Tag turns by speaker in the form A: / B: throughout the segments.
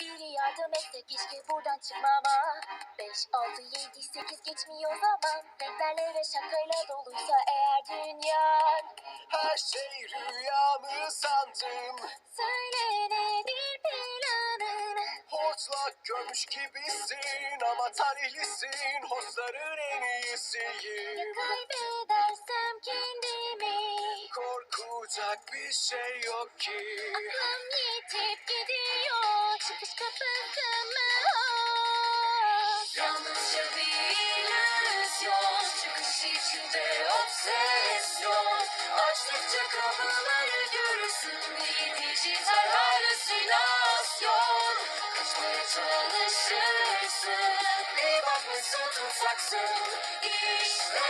A: Biri yardım etse keşke buradan çıkmama. 5, 6, 7, 8 geçmiyor zaman. Renklerle ve şakayla doluysa eğer dünya.
B: Her şey rüya mı sandım.
A: Söyle nedir planın?
B: Hortlak görmüş gibisin Ama talihlisin Hortların en
A: Ya
B: iyisiyim
A: kaybedersem kendimi
B: Korkacak bir şey yok ki.
A: Aklım yitip gidiyor? Çıkış kapısı mı o?
C: Yalnızca bir illüzyon Çıkış içinde obsesyon Açtıkça kapıları görürsün Bir dijital halüsinasyon. Kaçmaya çalışırsın Bir bakmışsın tutsaksın İşte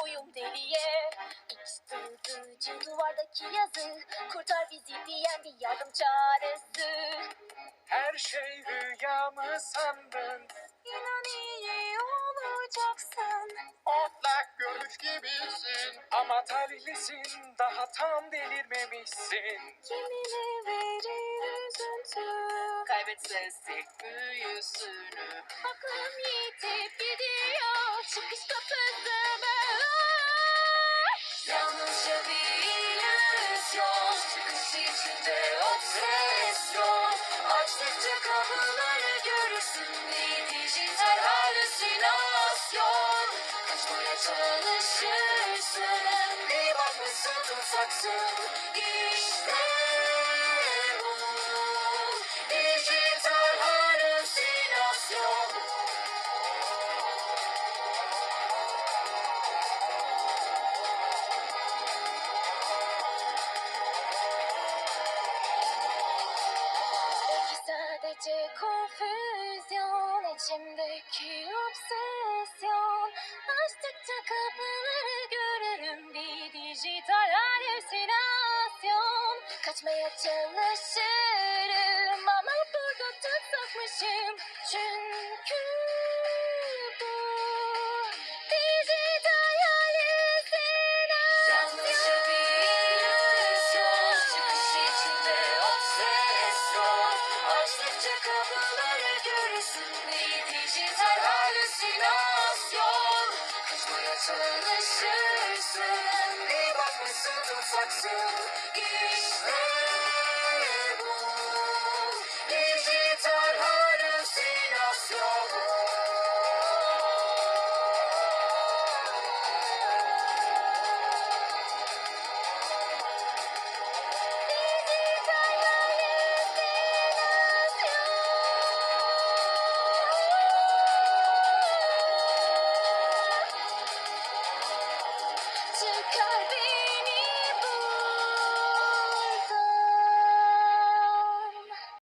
A: muyum deliye? Tutucu duvardaki yazı Kurtar bizi diyen bir yardım çağrısı
B: Her şey rüya mı sandın.
A: İnan iyi olacaksın
B: Hortlak görmüş gibisin Ama talihlisin. Daha tam delirmemişsin.
A: Kimine verir üzüntü?
C: Kaybetsek büyüsünü.
A: Aklım yitip gidiyor. Çıkış
C: İçinde obsesyon. Açtıkça kapıları görürsün. Bir dijital halüsinasyon. Kaçmaya çalışırsın. Bir bakmışsın tutsaksın. İşte
A: sadece konfüzyon içimdeki obsesyon. Açtıkça kapıları görürüm bir dijital halüsinasyon. Kaçmaya çalışırım halüsinasyon